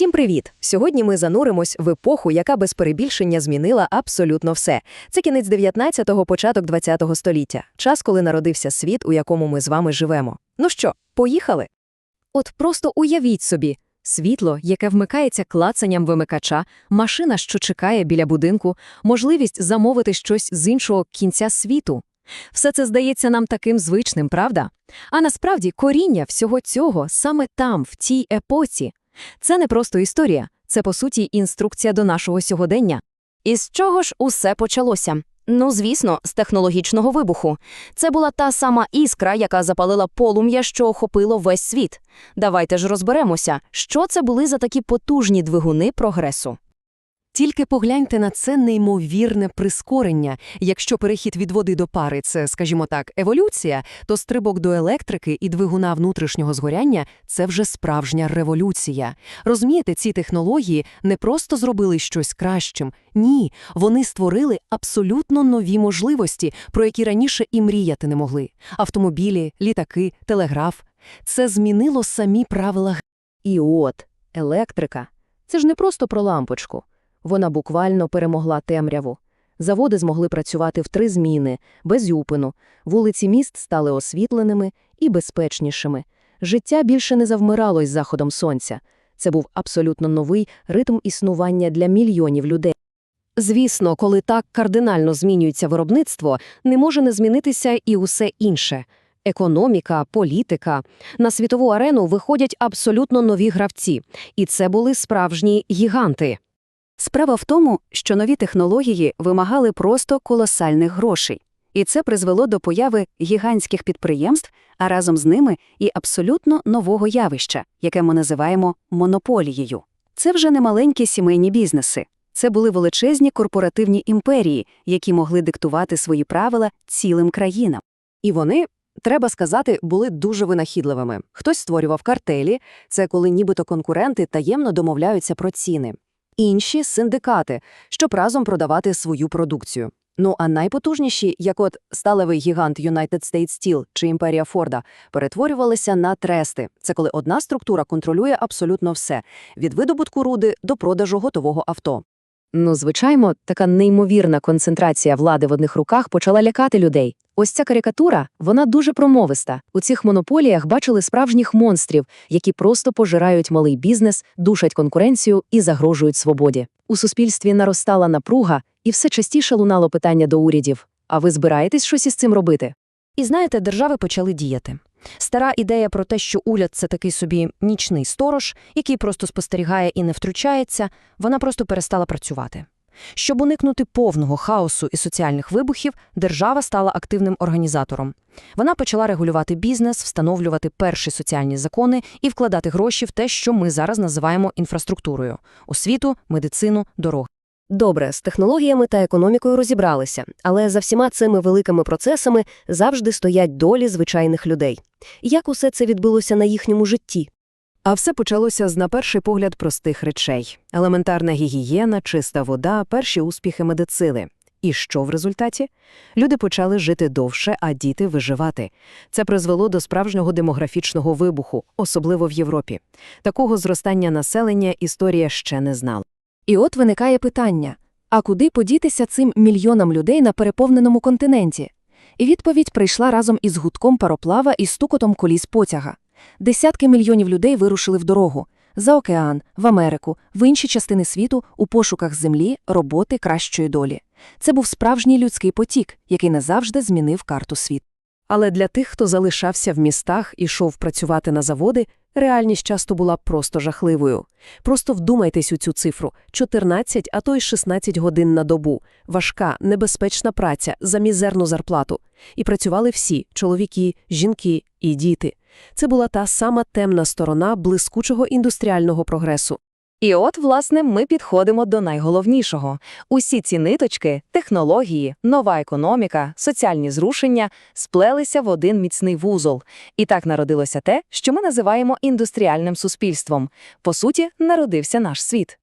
Всім привіт! Сьогодні ми зануримось в епоху, яка без перебільшення змінила абсолютно все. Це кінець 19-го, початок 20-го століття, час, коли народився світ, у якому ми з вами живемо. Ну що, поїхали? От просто уявіть собі. Світло, яке вмикається клацанням вимикача, машина, що чекає біля будинку, можливість замовити щось з іншого кінця світу. Все це здається нам таким звичним, правда? А насправді коріння всього цього саме там, в цій епоці. Це не просто історія, це, по суті, інструкція до нашого сьогодення. І з чого ж усе почалося? Ну, звісно, з технологічного вибуху. Це була та сама іскра, яка запалила полум'я, що охопило весь світ. Давайте ж розберемося, що це були за такі потужні двигуни прогресу. Тільки погляньте на це неймовірне прискорення. Якщо перехід від води до пари це, скажімо так, еволюція, то стрибок до електрики і двигуна внутрішнього згоряння це вже справжня революція. Розумієте, ці технології не просто зробили щось кращим. Ні, вони створили абсолютно нові можливості, про які раніше і мріяти не могли. Автомобілі, літаки, телеграф. Це змінило самі правила. І от, електрика. Це ж не просто про лампочку. Вона буквально перемогла темряву. Заводи змогли працювати в три зміни, без юпину, вулиці міст стали освітленими і безпечнішими. Життя більше не завмирало із заходом сонця. Це був абсолютно новий ритм існування для мільйонів людей. Звісно, коли так кардинально змінюється виробництво, не може не змінитися і усе інше. Економіка, політика. На світову арену виходять абсолютно нові гравці. І це були справжні гіганти. Справа в тому, що нові технології вимагали просто колосальних грошей. І це призвело до появи гігантських підприємств, а разом з ними і абсолютно нового явища, яке ми називаємо монополією. Це вже не маленькі сімейні бізнеси. Це були величезні корпоративні імперії, які могли диктувати свої правила цілим країнам. І вони, треба сказати, були дуже винахідливими. Хтось створював картелі, це коли нібито конкуренти таємно домовляються про ціни. Інші – синдикати, щоб разом продавати свою продукцію. Ну а найпотужніші, як от сталевий гігант United States Steel чи імперія Форда, перетворювалися на трести. Це коли одна структура контролює абсолютно все – від видобутку руди до продажу готового авто. Ну, звичайно, така неймовірна концентрація влади в одних руках почала лякати людей. Ось ця карикатура, вона дуже промовиста. У цих монополіях бачили справжніх монстрів, які просто пожирають малий бізнес, душать конкуренцію і загрожують свободі. У суспільстві наростала напруга, і все частіше лунало питання до урядів. А ви збираєтесь щось із цим робити? І знаєте, держави почали діяти. Стара ідея про те, що уряд це такий собі нічний сторож, який просто спостерігає і не втручається, вона просто перестала працювати. Щоб уникнути повного хаосу і соціальних вибухів, держава стала активним організатором. Вона почала регулювати бізнес, встановлювати перші соціальні закони і вкладати гроші в те, що ми зараз називаємо інфраструктурою – освіту, медицину, дороги. Добре, з технологіями та економікою розібралися, але за всіма цими великими процесами завжди стоять долі звичайних людей. Як усе це відбулося на їхньому житті? А все почалося з, на перший погляд, простих речей. Елементарна гігієна, чиста вода, перші успіхи медицини. І що в результаті? Люди почали жити довше, а діти виживати. Це призвело до справжнього демографічного вибуху, особливо в Європі. Такого зростання населення історія ще не знала. І от виникає питання: а куди подітися цим мільйонам людей на переповненому континенті? І відповідь прийшла разом із гудком пароплава і стукотом коліс потяга. Десятки мільйонів людей вирушили в дорогу за океан, в Америку, в інші частини світу у пошуках землі, роботи, кращої долі. Це був справжній людський потік, який назавжди змінив карту світу. Але для тих, хто залишався в містах і йшов працювати на заводи, реальність часто була просто жахливою. Просто вдумайтесь у цю цифру – 14, а то й 16 годин на добу. Важка, небезпечна праця за мізерну зарплату. І працювали всі – чоловіки, жінки і діти. Це була та сама темна сторона блискучого індустріального прогресу. І от, власне, ми підходимо до найголовнішого. Усі ці ниточки, технології, нова економіка, соціальні зрушення сплелися в один міцний вузол. І так народилося те, що ми називаємо індустріальним суспільством. По суті, народився наш світ.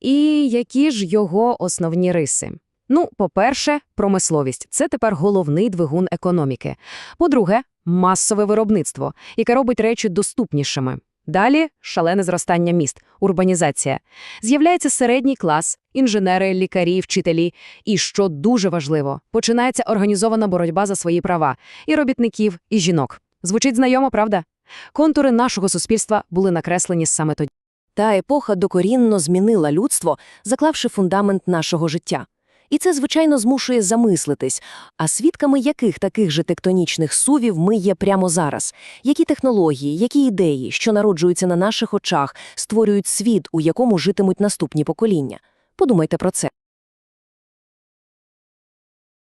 І які ж його основні риси? Ну, по-перше, промисловість – це тепер головний двигун економіки. По-друге, масове виробництво, яке робить речі доступнішими. Далі шалене зростання міст, урбанізація. З'являється середній клас, інженери, лікарі, вчителі. І, що дуже важливо, починається організована боротьба за свої права і робітників, і жінок. Звучить знайомо, правда? Контури нашого суспільства були накреслені саме тоді. Та епоха докорінно змінила людство, заклавши фундамент нашого життя. І це, звичайно, змушує замислитись, а свідками яких таких же тектонічних сувів ми є прямо зараз? Які технології, які ідеї, що народжуються на наших очах, створюють світ, у якому житимуть наступні покоління? Подумайте про це.